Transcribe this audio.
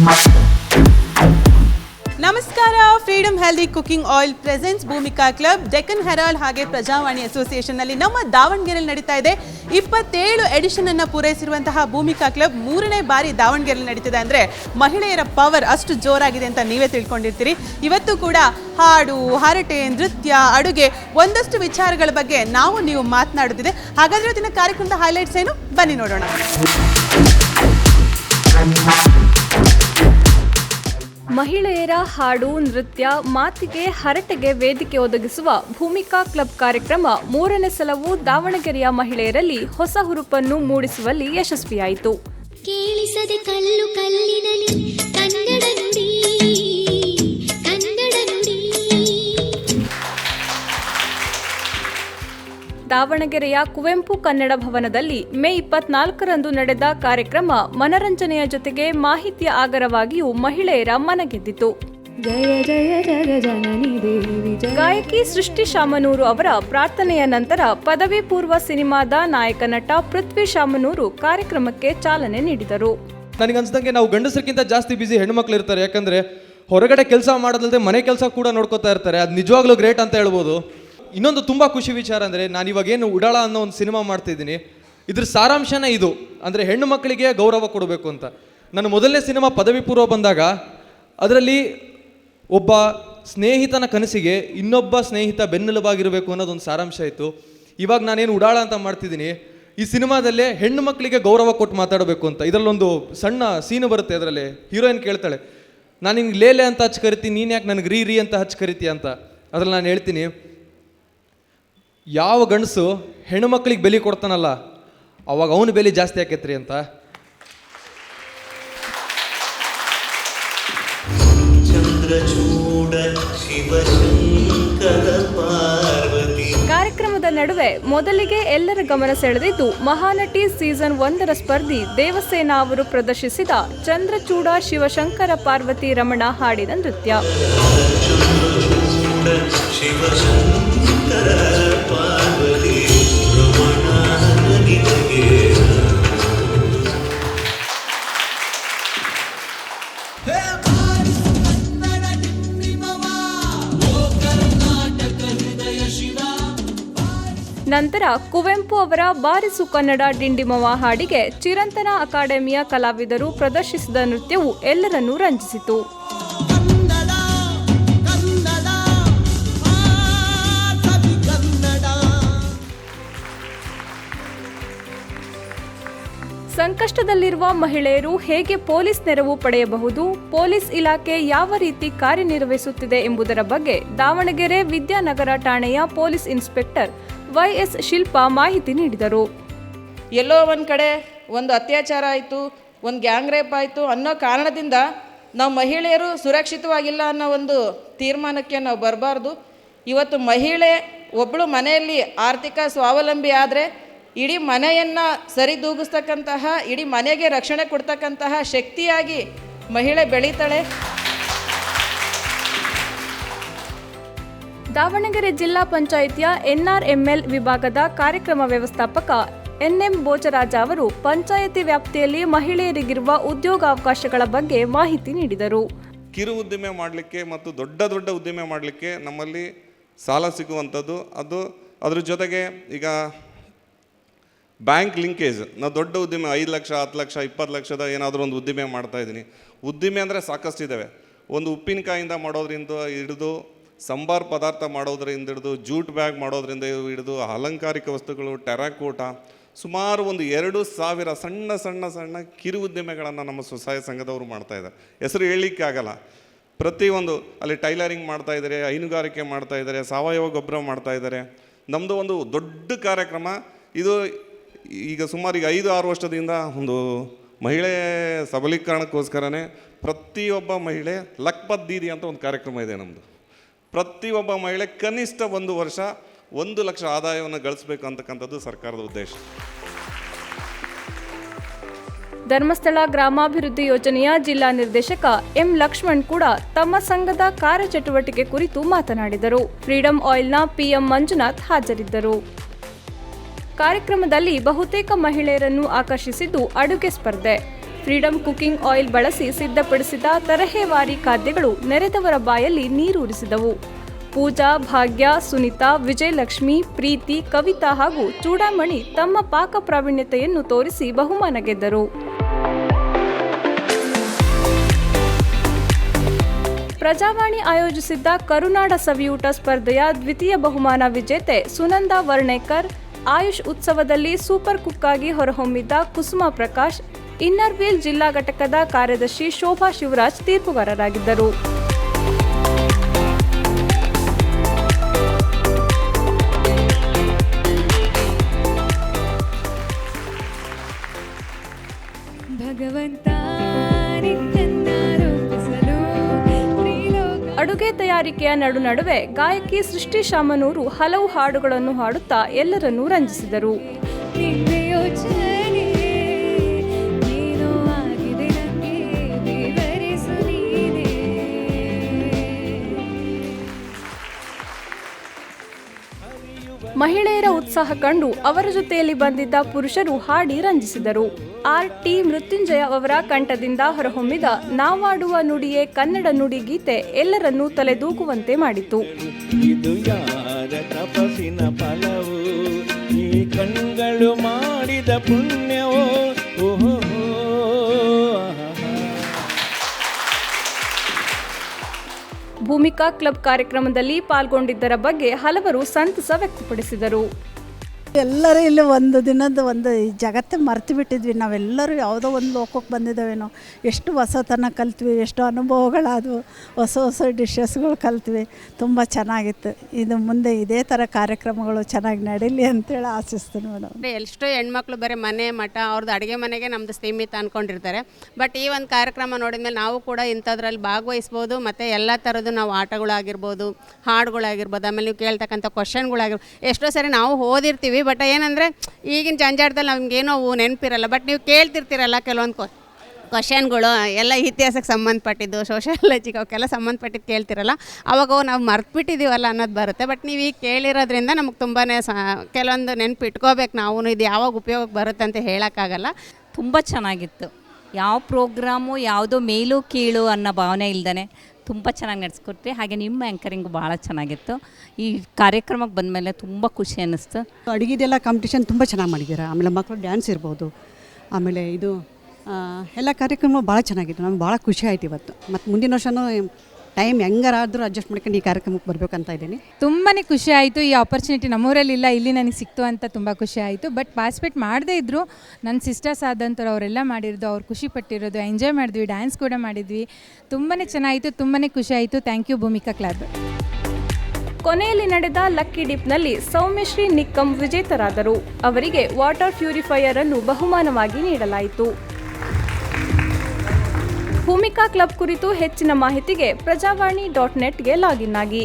Thank you. ನಮಸ್ಕಾರ freedom healthy cooking oil presents Bhoomika club, Deccan Herald ಹಾಗೆ ಪ್ರಜಾವಾಣಿ ಅಸೋಸಿಯೇಷನ್ನಲ್ಲಿ ನಮ್ಮ ದಾವಣಗೆರೆಯಲ್ಲಿ ನಡೀತಾ ಇದೆ. ಇಪ್ಪತ್ತೇಳು ಎಡಿಷನ್ ಅನ್ನ ಪೂರೈಸಿರುವಂತಹ ಭೂಮಿಕಾ ಕ್ಲಬ್ ಮೂರನೇ ಬಾರಿ ದಾವಣಗೆರೆಯಲ್ಲಿ ನಡೀತಿದೆ ಅಂದ್ರೆ ಮಹಿಳೆಯರ ಪವರ್ ಅಷ್ಟು ಜೋರಾಗಿದೆ ಅಂತ ನೀವೇ ತಿಳ್ಕೊಂಡಿರ್ತೀರಿ. ಇವತ್ತು ಕೂಡ ಹಾಡು, ಹರಟೆ, ನೃತ್ಯ, ಅಡುಗೆ ಒಂದಷ್ಟು ವಿಚಾರಗಳ ಬಗ್ಗೆ ನಾವು ನೀವು ಮಾತನಾಡುತ್ತಿದೆ. ಹಾಗಾದ್ರೆ ಇವತ್ತಿನ ಕಾರ್ಯಕ್ರಮದ ಹೈಲೈಟ್ಸ್ ಏನು? ಬನ್ನಿ ನೋಡೋಣ. ಮಹಿಳೆಯರ ಹಾಡು, ನೃತ್ಯ, ಮಾತಿಗೆ ಹರಟೆಗೆ ವೇದಿಕೆ ಒದಗಿಸುವ ಭೂಮಿಕಾ ಕ್ಲಬ್ ಕಾರ್ಯಕ್ರಮ ಮೂರನೇ ಸಲವೂ ದಾವಣಗೆರೆಯ ಮಹಿಳೆಯರಲ್ಲಿ ಹೊಸ ಹುರುಪನ್ನು ಮೂಡಿಸುವಲ್ಲಿ ಯಶಸ್ವಿಯಾಯಿತು. ಕೇಳಿಸದೆ ಕಲ್ಲು ಕಲ್ಲಿನಲಿ ದಾವಣಗೆರೆಯ ಕುವೆಂಪು ಕನ್ನಡ ಭವನದಲ್ಲಿ ಮೇ ಇಪ್ಪತ್ನಾಲ್ಕರಂದು ನಡೆದ ಕಾರ್ಯಕ್ರಮ ಮನರಂಜನೆಯ ಜೊತೆಗೆ ಮಾಹಿತಿಯ ಆಗರವಾಗಿಯೂ ಮಹಿಳೆಯರ ಮನಗೆದ್ದಿತು ಜಯ ಜಯ ಜಗ ಜನನಿ ದೇವಿ ಗಾಯಕಿ ಸೃಷ್ಟಿ ಶಾಮನೂರು ಅವರ ಪ್ರಾರ್ಥನೆಯ ನಂತರ ಪದವಿ ಪೂರ್ವ ಸಿನಿಮಾದ ನಾಯಕ ನಟ ಪೃಥ್ವಿ ಶಾಮನೂರು ಕಾರ್ಯಕ್ರಮಕ್ಕೆ ಚಾಲನೆ ನೀಡಿದರು. ನನಗನ್ಸ್ದಂಗೆ ನಾವು ಗಂಡಸರಿಗಿಂತ ಜಾಸ್ತಿ ಬಿಸಿ ಹೆಣ್ಮಕ್ಳು ಇರ್ತಾರೆ. ಯಾಕಂದ್ರೆ ಹೊರಗಡೆ ಕೆಲಸ ಮಾಡೋದಲ್ಲದೆ ಮನೆ ಕೆಲಸ ಕೂಡ ನೋಡ್ಕೋತಾ ಇರ್ತಾರೆ. ಅದು ನಿಜವಾಗ್ಲೂ ಗ್ರೇಟ್ ಅಂತ ಹೇಳ್ಬೋದು. ಇನ್ನೊಂದು ತುಂಬ ಖುಷಿ ವಿಚಾರ ಅಂದರೆ ನಾನು ಇವಾಗ ಏನು ಉಡಾಳ ಅನ್ನೋ ಒಂದು ಸಿನಿಮಾ ಮಾಡ್ತಿದ್ದೀನಿ ಇದ್ರ ಸಾರಾಂಶನೇ ಇದು. ಅಂದರೆ ಹೆಣ್ಣು ಮಕ್ಕಳಿಗೆ ಗೌರವ ಕೊಡಬೇಕು ಅಂತ. ನನ್ನ ಮೊದಲನೇ ಸಿನಿಮಾ ಪದವಿ ಪೂರ್ವ ಬಂದಾಗ ಅದರಲ್ಲಿ ಒಬ್ಬ ಸ್ನೇಹಿತನ ಕನಸಿಗೆ ಇನ್ನೊಬ್ಬ ಸ್ನೇಹಿತ ಬೆನ್ನೆಲುಬಾಗಿರಬೇಕು ಅನ್ನೋದೊಂದು ಸಾರಾಂಶ ಇತ್ತು. ಇವಾಗ ನಾನೇನು ಉಡಾಳ ಅಂತ ಮಾಡ್ತಿದ್ದೀನಿ. ಈ ಸಿನಿಮಾದಲ್ಲೇ ಹೆಣ್ಣು ಮಕ್ಕಳಿಗೆ ಗೌರವ ಕೊಟ್ಟು ಮಾತಾಡಬೇಕು ಅಂತ. ಇದರಲ್ಲೊಂದು ಸಣ್ಣ ಸೀನು ಬರುತ್ತೆ ಅದರಲ್ಲಿ. ಹೀರೋಯಿನ್ ಕೇಳ್ತಾಳೆ, ನಾನು ಹಿಂಗೆ ಲೇಲೆ ಅಂತ ಹಚ್ಚಿ ಕರಿತೀನಿ, ನೀನು ಯಾಕೆ ನನಗೆ ರೀ ರೀ ಅಂತ ಹಚ್ಚಿ ಕರಿತೀಯ ಅಂತ? ಅದ್ರಲ್ಲಿ ನಾನು ಹೇಳ್ತೀನಿ ಯಾವ ಗಂಡಸು ಮಕ್ಕಳಿಗೆ ಬೆಲೆ ಕೊಡ್ತಾನಲ್ಲ ಅವಾಗ ಅವನ ಬೆಲೆ ಜಾಸ್ತಿ ಆಕೈತ್ರಿ ಅಂತ. ಚಂದ್ರಚೂಡ ಶಿವಶಂಕರ ಪಾರ್ವತಿ. ಕಾರ್ಯಕ್ರಮದ ನಡುವೆ ಮೊದಲಿಗೆ ಎಲ್ಲರ ಗಮನ ಸೆಳೆದಿದ್ದು ಮಹಾನಟಿ ಸೀಸನ್ ಒಂದರ ಸ್ಪರ್ಧಿ ದೇವಸೇನಾ ಅವರು ಪ್ರದರ್ಶಿಸಿದ ಚಂದ್ರಚೂಡ ಶಿವಶಂಕರ ಪಾರ್ವತಿ ರಮಣ ಹಾಡಿದ ನೃತ್ಯ. ನಂತರ ಕುವೆಂಪು ಅವರ ಬಾರಿಸು ಕನ್ನಡ ಡಿಂಡಿಮವ ಹಾಡಿಗೆ ಚಿರಂತನ ಅಕಾಡೆಮಿಯ ಕಲಾವಿದರು ಪ್ರದರ್ಶಿಸಿದ ನೃತ್ಯವು ಎಲ್ಲರನ್ನೂ ರಂಜಿಸಿತು. ಸಂಕಷ್ಟದಲ್ಲಿರುವ ಮಹಿಳೆಯರು ಹೇಗೆ ಪೊಲೀಸ್ ನೆರವು ಪಡೆಯಬಹುದು ಪೊಲೀಸ್ ಇಲಾಖೆ ಯಾವ ರೀತಿ ಕಾರ್ಯನಿರ್ವಹಿಸುತ್ತಿದೆ ಎಂಬುದರ ಬಗ್ಗೆ ದಾವಣಗೆರೆ ವಿದ್ಯಾನಗರ ಠಾಣೆಯ ಪೊಲೀಸ್ ಇನ್ಸ್ಪೆಕ್ಟರ್ ವೈಎಸ್ ಶಿಲ್ಪಾ ಮಾಹಿತಿ ನೀಡಿದರು. ಎಲ್ಲೋ ಒಂದು ಕಡೆ ಒಂದು ಅತ್ಯಾಚಾರ ಆಯಿತು, ಒಂದು ಗ್ಯಾಂಗ್ ರೇಪ್ ಆಯಿತು ಅನ್ನೋ ಕಾರಣದಿಂದ ನಾವು ಮಹಿಳೆಯರು ಸುರಕ್ಷಿತವಾಗಿಲ್ಲ ಅನ್ನೋ ಒಂದು ತೀರ್ಮಾನಕ್ಕೆ ನಾವು ಬರಬಾರ್ದು. ಇವತ್ತು ಮಹಿಳೆ ಒಬ್ಬಳು ಮನೆಯಲ್ಲಿ ಆರ್ಥಿಕ ಸ್ವಾವಲಂಬಿ ಆದರೆ ಇಡೀ ಮನೆಯನ್ನು ಸರಿದೂಗಿಸ್ತಕ್ಕಂತಹ, ಇಡೀ ಮನೆಗೆ ರಕ್ಷಣೆ ಕೊಡ್ತಕ್ಕಂತಹ ಶಕ್ತಿಯಾಗಿ ಮಹಿಳೆ ಬೆಳೀತಾಳೆ. ದಾವಣಗೆರೆ ಜಿಲ್ಲಾ ಪಂಚಾಯಿತಿಯ ಎನ್ಆರ್ಎಂಎಲ್ ವಿಭಾಗದ ಕಾರ್ಯಕ್ರಮ ವ್ಯವಸ್ಥಾಪಕ ಎನ್ಎಂ ಬೋಚರಾಜ ಅವರು ಪಂಚಾಯಿತಿ ವ್ಯಾಪ್ತಿಯಲ್ಲಿ ಮಹಿಳೆಯರಿಗಿರುವ ಉದ್ಯೋಗಾವಕಾಶಗಳ ಬಗ್ಗೆ ಮಾಹಿತಿ ನೀಡಿದರು. ಕಿರು ಉದ್ದಿಮೆ ಮಾಡಲಿಕ್ಕೆ ಮತ್ತು ದೊಡ್ಡ ದೊಡ್ಡ ಉದ್ದಿಮೆ ಮಾಡಲಿಕ್ಕೆ ನಮ್ಮಲ್ಲಿ ಸಾಲ ಸಿಗುವಂಥದ್ದು. ಅದು ಅದ್ರ ಜೊತೆಗೆ ಈಗ ಬ್ಯಾಂಕ್ ಲಿಂಕೇಜ್. ನಾವು ದೊಡ್ಡ ಉದ್ದಿಮೆ ಐದು ಲಕ್ಷ ಹತ್ತು ಲಕ್ಷ ಇಪ್ಪತ್ತು ಲಕ್ಷದ ಏನಾದರೂ ಒಂದು ಉದ್ದಿಮೆ ಮಾಡ್ತಾ ಇದ್ದೀನಿ. ಉದ್ದಿಮೆ ಅಂದರೆ ಸಾಕಷ್ಟು ಇದ್ದಾವೆ ಒಂದು ಉಪ್ಪಿನಕಾಯಿಂದ ಮಾಡೋದ್ರಿಂದ ಹಿಡಿದು ಸಂಬಾರ್ ಪದಾರ್ಥ ಮಾಡೋದ್ರಿಂದ ಹಿಡಿದು ಜೂಟ್ ಬ್ಯಾಗ್ ಮಾಡೋದ್ರಿಂದ ಹಿಡಿದು ಅಲಂಕಾರಿಕ ವಸ್ತುಗಳು, ಟೆರಾಕೋಟ, ಸುಮಾರು ಒಂದು ಎರಡು ಸಾವಿರ ಸಣ್ಣ ಸಣ್ಣ ಸಣ್ಣ ಕಿರು ಉದ್ದಿಮೆಗಳನ್ನು ನಮ್ಮ ಸ್ವಸಹಾಯ ಸಂಘದವರು ಮಾಡ್ತಾಯಿದ್ದಾರೆ ಹೆಸರು ಹೇಳಲಿಕ್ಕೆ ಆಗಲ್ಲ. ಪ್ರತಿಯೊಂದು ಅಲ್ಲಿ ಟೈಲರಿಂಗ್ ಮಾಡ್ತಾ ಇದ್ದಾರೆ, ಹೈನುಗಾರಿಕೆ ಮಾಡ್ತಾ ಇದ್ದಾರೆ, ಸಾವಯವ ಗೊಬ್ಬರ ಮಾಡ್ತಾ ಇದ್ದಾರೆ. ನಮ್ಮದು ಒಂದು ದೊಡ್ಡ ಕಾರ್ಯಕ್ರಮ. ಇದು ಈಗ ಸುಮಾರು ಈಗ ಐದು, ಆರು ವರ್ಷದಿಂದ ಒಂದು ಮಹಿಳೆ ಸಬಲೀಕರಣಕ್ಕೋಸ್ಕರನೇ ಪ್ರತಿಯೊಬ್ಬ ಮಹಿಳೆ ಲಕ್ಪತ್ ದೀದಿ ಅಂತ ಒಂದು ಕಾರ್ಯಕ್ರಮ ಇದೆ ನಮ್ಮದು ಪ್ರತಿಯೊಬ್ಬ ಮಹಿಳೆ ಕನಿಷ್ಠ ಒಂದು ವರ್ಷ ಒಂದು ಲಕ್ಷ ಆದಾಯವನ್ನು ಗಳಿಸಬೇಕು ಅಂತಕ್ಕಂಥದ್ದು ಸರ್ಕಾರದ ಉದ್ದೇಶ. ಧರ್ಮಸ್ಥಳ ಗ್ರಾಮಾಭಿವೃದ್ಧಿ ಯೋಜನೆಯ ಜಿಲ್ಲಾ ನಿರ್ದೇಶಕ ಎಂ ಲಕ್ಷ್ಮಣ್ ಕೂಡ ತಮ್ಮ ಸಂಘದ ಕಾರ್ಯಚಟುವಟಿಕೆ ಕುರಿತು ಮಾತನಾಡಿದರು. ಫ್ರೀಡಂ ಆಯಿಲ್ನ ಪಿಎಂ ಮಂಜುನಾಥ್ ಹಾಜರಿದ್ದರು. ಕಾರ್ಯಕ್ರಮದಲ್ಲಿ ಬಹುತೇಕ ಮಹಿಳೆಯರನ್ನು ಆಕರ್ಷಿಸಿದ್ದು ಅಡುಗೆ ಸ್ಪರ್ಧೆ. ಫ್ರೀಡಂ ಕುಕಿಂಗ್ ಆಯಿಲ್ ಬಳಸಿ ಸಿದ್ಧಪಡಿಸಿದ ತರಹೇವಾರಿ ಖಾದ್ಯಗಳು ನೆರೆದವರ ಬಾಯಲ್ಲಿ ನೀರೂರಿಸಿದವು. ಪೂಜಾ, ಭಾಗ್ಯ, ಸುನಿತಾ, ವಿಜಯಲಕ್ಷ್ಮಿ, ಪ್ರೀತಿ, ಕವಿತಾ ಹಾಗೂ ಚೂಡಾಮಣಿ ತಮ್ಮ ಪಾಕ ಪ್ರಾವೀಣ್ಯತೆಯನ್ನು ತೋರಿಸಿ ಬಹುಮಾನ ಗೆದ್ದರು. ಪ್ರಜಾವಾಣಿ ಆಯೋಜಿಸಿದ್ದ ಕರುನಾಡ ಸವಿಯೂಟ ಸ್ಪರ್ಧೆಯ ದ್ವಿತೀಯ ಬಹುಮಾನ ವಿಜೇತೆ ಸುನಂದಾ ವರ್ಣೇಕರ್, ಆಯುಷ್ ಉತ್ಸವದಲ್ಲಿ ಸೂಪರ್ ಕುಕ್ ಆಗಿ ಹೊರಹೊಮ್ಮಿದ್ದ ಕುಸುಮ ಪ್ರಕಾಶ್ ಇನ್ನರ್ ವೀಲ್ ಜಿಲ್ಲಾ ಘಟಕದ ಕಾರ್ಯದರ್ಶಿ ಶೋಭಾ ಶಿವರಾಜ್ ತೀರ್ಪುಗಾರರಾಗಿದ್ದರು. ಅಡುಗೆ ತಯಾರಿಕೆಯ ನಡು ನಡುವೆ ಗಾಯಕಿ ಸೃಷ್ಟಿ ಶಾಮನೂರು ಹಲವು ಹಾಡುಗಳನ್ನು ಹಾಡುತ್ತಾ ಎಲ್ಲರನ್ನೂ ರಂಜಿಸಿದರು. ಮಹಿಳೆಯರ ಉತ್ಸಾಹ ಕಂಡು ಅವರ ಜೊತೆಯಲ್ಲಿ ಬಂದಿದ್ದ ಪುರುಷರು ಹಾಡಿ ರಂಜಿಸಿದರು. ಆರ್ ಟಿ ಮೃತ್ಯುಂಜಯ ಅವರ ಕಂಠದಿಂದ ಹೊರಹೊಮ್ಮಿದ ನಾವಾಡುವ ನುಡಿಯೇ ಕನ್ನಡ ನುಡಿ ಗೀತೆ ಎಲ್ಲರನ್ನೂ ತಲೆದೂಗುವಂತೆ ಮಾಡಿತು. ಇದು ಯಾರ ಫಲವು? ಈ ಕಣ್ಗಳು ಮಾಡಿದ ಪುಣ್ಯವೋ? ಭೂಮಿಕಾ ಕ್ಲಬ್ ಕಾರ್ಯಕ್ರಮದಲ್ಲಿ ಪಾಲ್ಗೊಂಡಿದ್ದರ ಬಗ್ಗೆ ಹಲವರು ಸಂತಸ ವ್ಯಕ್ತಪಡಿಸಿದರು. ಎಲ್ಲರೂ ಇಲ್ಲಿ ಒಂದು ದಿನದ ಒಂದು ಈ ಜಗತ್ತೇ ಮರ್ತು ಬಿಟ್ಟಿದ್ವಿ. ನಾವೆಲ್ಲರೂ ಯಾವುದೋ ಒಂದು ಲೋಕಕ್ಕೆ ಬಂದಿದ್ದಾವೇನೋ. ಎಷ್ಟು ಹೊಸತನ ಕಲ್ತ್ವಿ, ಎಷ್ಟು ಅನುಭವಗಳಾದವು. ಹೊಸ ಹೊಸ ಡಿಶಸ್ಗಳು ಕಲ್ತ್ವಿ. ತುಂಬ ಚೆನ್ನಾಗಿತ್ತು. ಇದು ಮುಂದೆ ಇದೇ ಥರ ಕಾರ್ಯಕ್ರಮಗಳು ಚೆನ್ನಾಗಿ ನಡೀಲಿ ಅಂತೇಳಿ ಆಶಿಸ್ತೀನಿ ಮೇಡಮ್. ಎಷ್ಟೋ ಹೆಣ್ಮಕ್ಳು ಬರೀ ಮನೆ ಮಠ ಅವ್ರದ್ದು ಅಡುಗೆ ಮನೆಗೆ ನಮ್ಮದು ಸೀಮಿತ ಅಂದ್ಕೊಂಡಿರ್ತಾರೆ ಬಟ್ ಈ ಒಂದು ಕಾರ್ಯಕ್ರಮ ನೋಡಿದ್ಮೇಲೆ ನಾವು ಕೂಡ ಇಂಥದ್ರಲ್ಲಿ ಭಾಗವಹಿಸ್ಬೋದು. ಮತ್ತು ಎಲ್ಲ ಥರದ್ದು ನಾವು ಆಟಗಳಾಗಿರ್ಬೋದು, ಹಾಡುಗಳಾಗಿರ್ಬೋದು, ಆಮೇಲೆ ನೀವು ಕೇಳ್ತಕ್ಕಂಥ ಕ್ವಶನ್ಗಳಾಗಿರ್ಬೋದು ಎಷ್ಟೋ ಸರಿ ನಾವು ಓದಿರ್ತೀವಿ ಬಟ್ ಏನಂದರೆ ಈಗಿನ ಜಂಜಾಟದಲ್ಲಿ ನಮಗೇನೋ ಅವು ನೆನಪಿರಲ್ಲ ಬಟ್ ನೀವು ಕೇಳ್ತಿರ್ತೀರಲ್ಲ ಕೆಲವೊಂದು ಕ್ವ ಕ್ವಶನ್ಗಳು ಎಲ್ಲ ಇತಿಹಾಸಕ್ಕೆ ಸಂಬಂಧಪಟ್ಟಿದ್ದು ಸೋಷಿಯಾಲಜಿಗೆ ಅವಕ್ಕೆಲ್ಲ ಸಂಬಂಧಪಟ್ಟಿದ್ದು ಕೇಳ್ತಿರಲ್ಲ, ಅವಾಗ ಅವು ನಾವು ಮರ್ತ್ಬಿಟ್ಟಿದ್ದೀವಲ್ಲ ಅನ್ನೋದು ಬರುತ್ತೆ. ಬಟ್ ನೀವು ಈಗ ಕೇಳಿರೋದ್ರಿಂದ ನಮಗೆ ತುಂಬಾ ಸ ಕೆಲವೊಂದು ನೆನಪು ನಾವು, ಇದು ಯಾವಾಗ ಉಪಯೋಗಕ್ಕೆ ಬರುತ್ತೆ ಅಂತ ಹೇಳೋಕ್ಕಾಗಲ್ಲ. ತುಂಬ ಚೆನ್ನಾಗಿತ್ತು. ಯಾವ ಪ್ರೋಗ್ರಾಮು ಯಾವುದೋ ಮೇಲು ಕೀಳು ಅನ್ನೋ ಭಾವನೆ ಇಲ್ದೇ ತುಂಬ ಚೆನ್ನಾಗಿ ನಡೆಸ್ಕೊಟ್ರಿ ಹಾಗೆ ನಿಮ್ಮ ಆ್ಯಂಕರಿಂಗ್ ಭಾಳ ಚೆನ್ನಾಗಿತ್ತು. ಈ ಕಾರ್ಯಕ್ರಮಕ್ಕೆ ಬಂದಮೇಲೆ ತುಂಬ ಖುಷಿ ಅನ್ನಿಸ್ತು. ಅಡುಗೆದೆಲ್ಲ ಕಾಂಪಿಟೇಷನ್ ತುಂಬ ಚೆನ್ನಾಗಿ ಮಾಡಿದ್ದೀರಾ? ಆಮೇಲೆ ಮಕ್ಕಳು ಡ್ಯಾನ್ಸ್ ಇರ್ಬೋದು. ಆಮೇಲೆ ಇದು ಎಲ್ಲ ಕಾರ್ಯಕ್ರಮ ಭಾಳ ಚೆನ್ನಾಗಿತ್ತು. ನಮ್ಗೆ ಭಾಳ ಖುಷಿ ಆಯ್ತು ಇವತ್ತು. ಮತ್ತು ಮುಂದಿನ ವರ್ಷವೂ ಟೈಮ್ ಹೆಂಗಾರಾದರೂ ಅಡ್ಜಸ್ಟ್ ಮಾಡ್ಕೊಂಡು ಈ ಕಾರ್ಯಕ್ರಮಕ್ಕೆ ಬರಬೇಕಂತ ಇದ್ದೀನಿ. ತುಂಬಾ ಖುಷಿ ಆಯಿತು ಈ ಆಪರ್ಚುನಿಟಿ ನಮ್ಮೂರಲ್ಲಿ ಇಲ್ಲ ಇಲ್ಲಿ ನನಗೆ ಸಿಕ್ತು ಅಂತ ತುಂಬ ಖುಷಿ ಆಯಿತು. ಬಟ್ ಪಾರ್ಟಿಸಿಪೇಟ್ ಮಾಡದೇ ಇದ್ದರು ನನ್ನ ಸಿಸ್ಟರ್ಸ್ ಆದಂಥವ್ರು ಅವರೆಲ್ಲ ಮಾಡಿರೋದು ಅವ್ರು ಖುಷಿ ಪಟ್ಟಿರೋದು ಎಂಜಾಯ್ ಮಾಡಿದ್ವಿ ಡ್ಯಾನ್ಸ್ ಕೂಡ ಮಾಡಿದ್ವಿ. ತುಂಬಾ ಚೆನ್ನಾಗಿತ್ತು ತುಂಬಾ ಖುಷಿ ಆಯಿತು. Thank you Bhoomika club. ಕೊನೆಯಲ್ಲಿ ನಡೆದ ಲಕ್ಕಿ ಡಿಪ್ನಲ್ಲಿ ಸೌಮ್ಯಶ್ರೀ ನಿಕ್ಕಂ ವಿಜೇತರಾದರು. ಅವರಿಗೆ ವಾಟರ್ ಪ್ಯೂರಿಫೈಯರ್ ಅನ್ನು ಬಹುಮಾನವಾಗಿ ನೀಡಲಾಯಿತು. ಭೂಮಿಕಾ ಕ್ಲಬ್ ಕುರಿತು ಹೆಚ್ಚಿನ ಮಾಹಿತಿಗೆ ಪ್ರಜಾವಾಣಿ ಡಾಟ್ ನೆಟ್ಗೆ ಲಾಗಿನ್ ಆಗಿ.